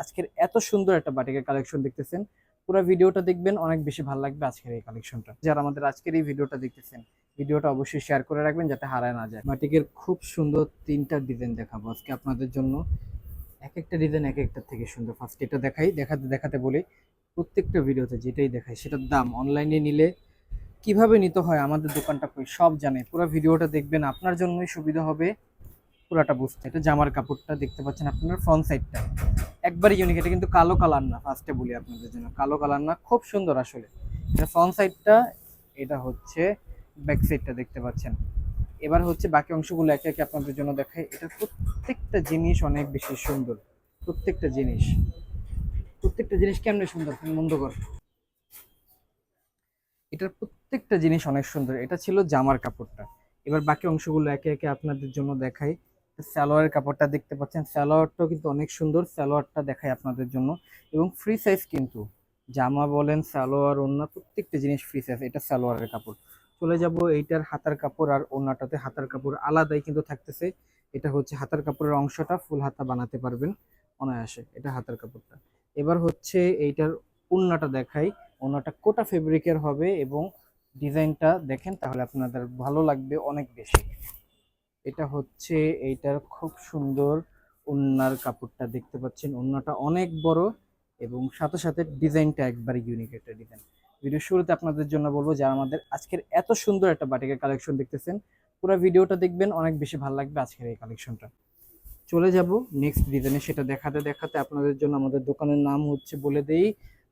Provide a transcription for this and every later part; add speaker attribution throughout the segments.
Speaker 1: আজকের এত সুন্দর একটা বাটিকের কালেকশন দেখতেছেন। পুরো ভিডিওটা দেখবেন, অনেক বেশি ভালো লাগবে আজকের এই কালেকশনটা যারা আমাদের আজকের এই ভিডিওটা দেখতেছেন, ভিডিওটা অবশ্যই শেয়ার করে রাখবেন যাতে হারায় না যায়। বাটিকের খুব সুন্দর তিনটা ডিজাইন দেখাবো আজকে আপনাদের জন্য। এক একটা ডিজাইন এক একটা থেকে সুন্দর। ফার্স্ট এটা দেখাই, দেখাতে দেখাতে বলি, প্রত্যেকটা ভিডিওতে যেটাই দেখাই, সেটার দাম অনলাইনে নিলে কীভাবে নিতে হয় আমাদের দোকানটা সব জানে। পুরো ভিডিওটা দেখবেন, আপনার জন্যই সুবিধা হবে। পুরাটা বুঝতে। এটা জামার কাপড়টা দেখতে পাচ্ছেন আপনার ফ্রন্ট সাইডটা একবারই ইউনিক এটা কিন্তু কালো কালার না ফার্স্টে বলি আপনাদের জন্য। কালো কালার না, খুব সুন্দর আসলে। এটা ফ্রন্ট সাইডটা এটা হচ্ছে ব্যাক সাইডটা দেখতে পাচ্ছেন। এবার হচ্ছে বাকি অংশগুলো একে একে আপনাদের জন্য দেখাই। এটা প্রত্যেকটা জিনিস অনেক বেশি সুন্দর। প্রত্যেকটা জিনিস। প্রত্যেকটা জিনিস কেমনে সুন্দর? মন্দ কর। এটার প্রত্যেকটা জিনিস অনেক সুন্দর। এটা ছিল জামার কাপড়টা। এবার বাকি অংশগুলো একে একে আপনাদের জন্য দেখাই। সালোয়ারের কাপড়টা দেখতে পাচ্ছেন। সালোয়ারটাও কিন্তু অনেক সুন্দর সালোয়ারটা দেখাই আপনাদের জন্য। এবং ফ্রি সাইজ কিন্তু। জামা বলেন, সালোয়ার, ওড়না, প্রত্যেকটা জিনিস ফ্রি সাইজ এটা সালোয়ারের কাপড়। চলে যাব এইটার হাতার কাপড় আর ওড়নাটাতে হাতার কাপড় আলাদাই কিন্তু থাকতেছে। এটা হচ্ছে হাতার কাপড়ের অংশটা ফুল হাতা বানাতে পারবেন অনায়াসে। এটা হাতার কাপড়টা। এবার হচ্ছে এইটার ওড়নাটা দেখাই। ওড়নাটা কোটা ফেব্রিকের হবে এবং ডিজাইনটা দেখেন তাহলে আপনাদের ভালো লাগবে অনেক বেশি। এটা হচ্ছে এইটার খুব সুন্দর ওড়নার কাপড়টা দেখতে পাচ্ছেন। ওড়নাটা অনেক বড় এবং সাথে সাথে ডিজাইনটা একবার ইউনিক একটা ডিজাইন ভিডিও শুরুতে আপনাদের জন্য বলব যারা আমাদের আজকের এত সুন্দর একটা বাটিকের কালেকশন দেখতেছেন, পুরো ভিডিওটা দেখবেন, অনেক বেশি ভালো লাগবে আজকের এই কালেকশনটা চলে যাব নেক্সট ডিজাইনে সেটা দেখাতে দেখাতে আপনাদের জন্য আমাদের দোকানের নাম হচ্ছে বলে দেই।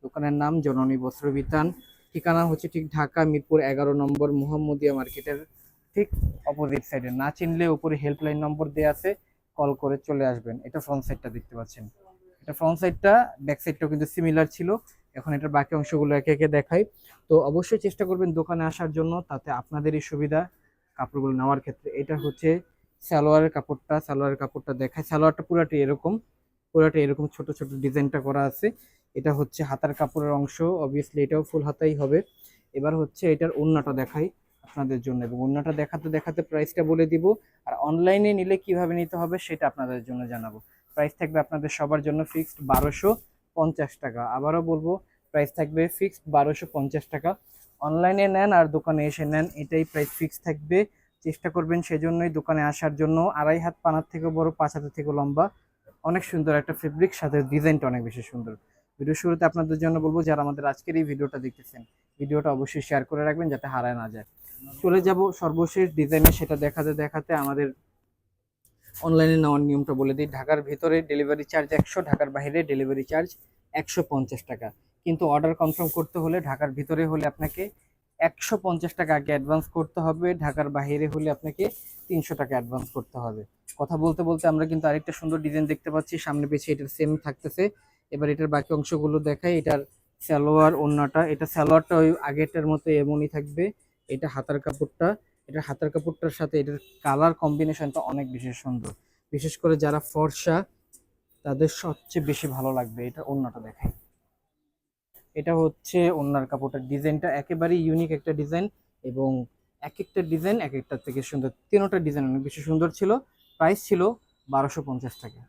Speaker 1: দোকানের নাম জননী বস্ত্র বিতান ঠিকানা হচ্ছে ঠিক ঢাকা মিরপুর এগারো নম্বর মোহাম্মদিয়া মার্কেটের ঠিক অপোজিট সাইডে না চিনলে উপরে হেল্পলাইন নম্বর দেওয়া আছে কল করে চলে আসবেন। এটা ফ্রন্ট সাইডটা দেখতে পাচ্ছেন। এটা ফ্রন্ট সাইডটা ব্যাক সাইডটাও কিন্তু সিমিলার ছিল। এখন এটার বাকি অংশগুলো একে একে দেখাই। তো অবশ্যই চেষ্টা করবেন দোকানে আসার জন্য, তাতে আপনাদেরই সুবিধা কাপড়গুলো নেওয়ার ক্ষেত্রে। এটা হচ্ছে সালোয়ারের কাপড়টা সালোয়ারের কাপড়টা দেখায় সালোয়ারটা পুরাটি এরকম পুরাটি এরকম ছোট ছোট ডিজাইনটা করা আছে। এটা হচ্ছে হাতার কাপড়ের অংশ অবভিয়াসলি এটাও ফুল হাতাই হবে। এবার হচ্ছে এটার ওড়নাটা দেখাই। আপনাদের জন্য এবং অন্যটা দেখাতে দেখাতে প্রাইসটা বলে দিব। আর অনলাইনে নিলে কীভাবে নিতে হবে সেটা আপনাদের জন্য জানাব। প্রাইস থাকবে আপনাদের সবার জন্য ফিক্সড বারোশো পঞ্চাশ টাকা। আবারও বলব প্রাইস থাকবে ফিক্সড বারোশো পঞ্চাশ টাকা। অনলাইনে নেন আর দোকানে এসে নেন, এটাই প্রাইস ফিক্স থাকবে। চেষ্টা করবেন সেজন্যই দোকানে আসার জন্য। আড়াই হাত পানার থেকে বড়, পাঁচ হাতের থেকে লম্বা। অনেক সুন্দর একটা ফেব্রিক সাথে ডিজাইনটা অনেক বেশি সুন্দর। ভিডিও শুরুতে আপনাদের জন্য বলব, যারা আমাদের আজকের এই ভিডিওটা দেখতেছেন, ভিডিওটা অবশ্যই শেয়ার করে রাখবেন যাতে হারায় না যায়। চলে যাব সর্বশেষ ডিজাইনে, সেটা দেখাতে দেখাতে আমাদের অনলাইনে নেওয়ার নিয়মটা বলে দিই। ঢাকার ভেতরে ডেলিভারি চার্জ একশো, ঢাকার বাইরে ডেলিভারি চার্জ একশো পঞ্চাশ টাকা। কিন্তু অর্ডার কনফার্ম করতে হলে ঢাকার ভিতরে হলে আপনাকে একশো পঞ্চাশ টাকা আগে অ্যাডভান্স করতে হবে, ঢাকার বাইরে হলে আপনাকে তিনশো টাকা অ্যাডভান্স করতে হবে। কথা বলতে বলতে আমরা কিন্তু আরেকটা সুন্দর ডিজাইন দেখতে পাচ্ছি, সামনে পেছে এটার সেম থাকতেছে। এবার এটার বাকি অংশগুলো দেখাই, এটার সালোয়ার ওড়নাটা, এটা সালোয়ারটা ওই আগেরটার মতো এমনই থাকবে। এটা হাতার কাপড়টা, এটা হাতার কাপড়টার সাথে এটার কালার কম্বিনেশনটা অনেক বেশি সুন্দর। বিশেষ করে যারা ফর্সা, তাদের সবচেয়ে বেশি ভালো লাগবে এটা ওড়নাটা দেখাই এটা হচ্ছে ওড়নার কাপড়টার ডিজাইনটা একেবারেই ইউনিক একটা ডিজাইন এবং এক একটা ডিজাইন এক একটা থেকে সুন্দর। তিনোটা ডিজাইন অনেক বেশি সুন্দর ছিল প্রাইস ছিল বারোশো পঞ্চাশ টাকা।